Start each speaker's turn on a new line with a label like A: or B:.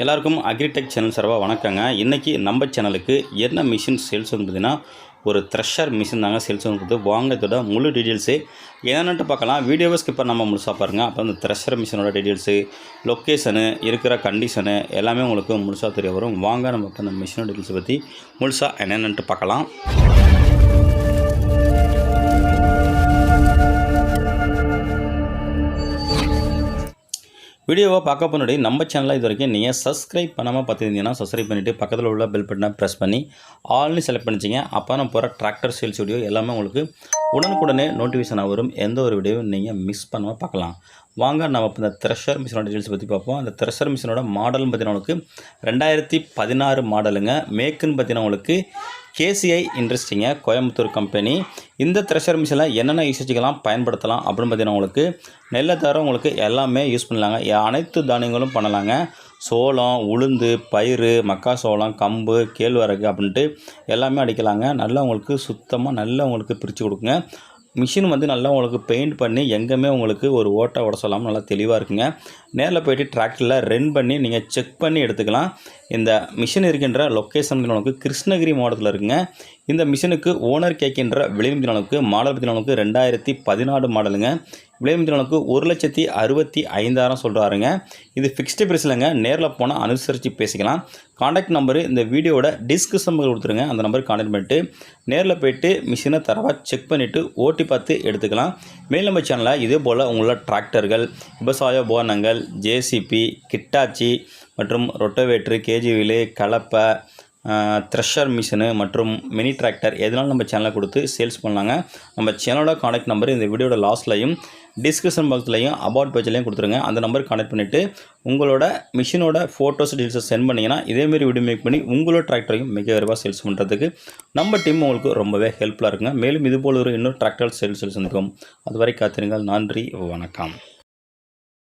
A: எல்லாருக்கும் agritech channel சார்பாக வணக்கங்க. இன்றைக்கி நம்ம சேனலுக்கு என்ன மிஷின் சேல்ஸ் வந்து பார்த்தீங்கன்னா ஒரு த்ரெஷர் மிஷின் தாங்க சேல்ஸ் வந்து வாங்கத்தோட முழு டீட்டெயில்ஸு என்னென்னட்டு பார்க்கலாம். வீடியோவை ஸ்கிப்பர் நம்ம முழுசாக பாருங்கள் அப்போ அந்த த்ரெஷர் மிஷினோட டீட்டெயில்ஸு லொக்கேஷனு இருக்கிற கண்டிஷனு எல்லாமே உங்களுக்கு முழுசாக தெரிய வரும். வாங்க நம்ம இப்போ அந்த மிஷினோட டீட்டெயில்ஸை பற்றி முழுசாக என்னென்னட்டு பார்க்கலாம். வீடியோவை பார்க்க முன்னாடி நம்ம சேனலில் இது வரைக்கும் நீங்கள் சப்ஸ்கிரைப் பண்ணாமல் பார்த்துருந்தீங்கன்னா சப்ஸ்கிரைப் பண்ணிவிட்டு பக்கத்தில் உள்ள பெல் பட்டனை ப்ரெஸ் பண்ணி ஆல்னு செலக்ட் பண்ணிச்சிங்க அப்போ நான் போகிற டிராக்டர் சேல்ஸ் வீடியோ எல்லாமே உங்களுக்கு உடனுக்குடனே நோட்டிஃபிகேஷன் வரும். எந்த ஒரு வீடியோவும் நீங்கள் மிஸ் பண்ணாமல் பார்க்கலாம். வாங்க நம்ம இப்போ இந்த த்ரெஷர் மிஷினோட டீட்டெயில்ஸ் பற்றி பார்ப்போம். அந்த த்ரெஷர் மிஷினோட மாடல்னு பார்த்தீங்கன்னா உங்களுக்கு ரெண்டாயிரத்தி பதினாறு மாடலுங்க மேக்குன்னு பார்த்தீங்கன்னா உங்களுக்கு கேசிஐ இன்ட்ரெஸ்டிங்க கோயம்புத்தூர் கம்பெனி இந்த த்ரெஷர் மிஷினில் என்னென்ன யூசேஜுக்கெல்லாம் பயன்படுத்தலாம் அப்படின்னு பார்த்தீங்கன்னா உங்களுக்கு நெல்லை தவிர உங்களுக்கு எல்லாமே யூஸ் பண்ணலாங்க. அனைத்து தானியங்களும் பண்ணலாங்க. சோளம் உளுந்து பயிறு மக்காசோளம் கம்பு கேழ்வரகு அப்படின்ட்டு எல்லாமே அடிக்கலாங்க. நல்லா உங்களுக்கு சுத்தமாக நல்லா உங்களுக்கு பிரித்து கொடுக்குங்க. மிஷின் வந்து நல்லா உங்களுக்கு பெயிண்ட் பண்ணி எங்கேயுமே உங்களுக்கு ஒரு ஓட்டை உட சொல்லாமல் நல்லா தெளிவாக இருக்குங்க. நேரில் போய்ட்டு டிராக்டரில் ரன் பண்ணி நீங்கள் செக் பண்ணி எடுத்துக்கலாம். இந்த மிஷின் இருக்கின்ற லொக்கேஷன் உங்களுக்கு கிருஷ்ணகிரி மாவட்டத்தில் இருக்குங்க. இந்த மிஷினுக்கு ஓனர் கேட்கின்ற விளைவிந்தினனுக்கு மாடல் பற்றினவனுக்கு ரெண்டாயிரத்தி பதினாலு மாடலுங்க. விளைவிந்தினனுக்கு ஒரு லட்சத்தி அறுபத்தி ஐந்தாயிரம் சொல்கிறாருங்க இது ஃபிக்ஸ்டு பிரைஸ்லங்க நேரில் போனால் அனுசரித்து பேசிக்கலாம். காண்டாக்ட் நம்பரு இந்த வீடியோவோட டிஸ்கிரிப்ஷன் கொடுத்துருங்க. அந்த நம்பருக்கு காண்டாக்ட் பண்ணிட்டு நேரில் போயிட்டு மிஷினை தரவாக செக் பண்ணிவிட்டு ஓட்டி பார்த்து எடுத்துக்கலாம். மேல் நம்ம சேனலில் இதே போல் உங்களோட டிராக்டர்கள் விவசாய உபகரணங்கள் ஜேசிபி கிட்டாச்சி மற்றும் ரொட்டோவேட்ரு கேஜிவிலு கலப்பை த்ரெஷர் மிஷினு மற்றும் மினி டிராக்டர் எதனாலும் நம்ம சேனலை கொடுத்து சேல்ஸ் பண்ணலாங்க. நம்ம சேனலோட காண்டாக்ட் நம்பர் இந்த வீடியோட லாஸ்ட்லையும் டிஸ்கிரிப்ஷன் பாக்ஸ்லையும் அபவுட் பேஜ்லையும் கொடுத்துருங்க. அந்த நம்பருக்கு கனெக்ட் பண்ணிவிட்டு உங்களோட மிஷினோட ஃபோட்டோஸ் டீல்ஸை சென்ட் பண்ணிங்கன்னா இதேமாரி வீடியோ மேக் பண்ணி உங்களோட டிராக்டரையும் மிக விரைவாக சேல்ஸ் பண்ணுறதுக்கு நம்ம டீம் உங்களுக்கு ரொம்பவே ஹெல்ப்ஃபுல்லாக இருக்குங்க. மேலும் இதுபோல் ஒரு இன்னொரு டிராக்டர் சேல்ஸ் சந்திக்கும் அதுவரை காத்திருங்கள். நன்றி. வணக்கம்.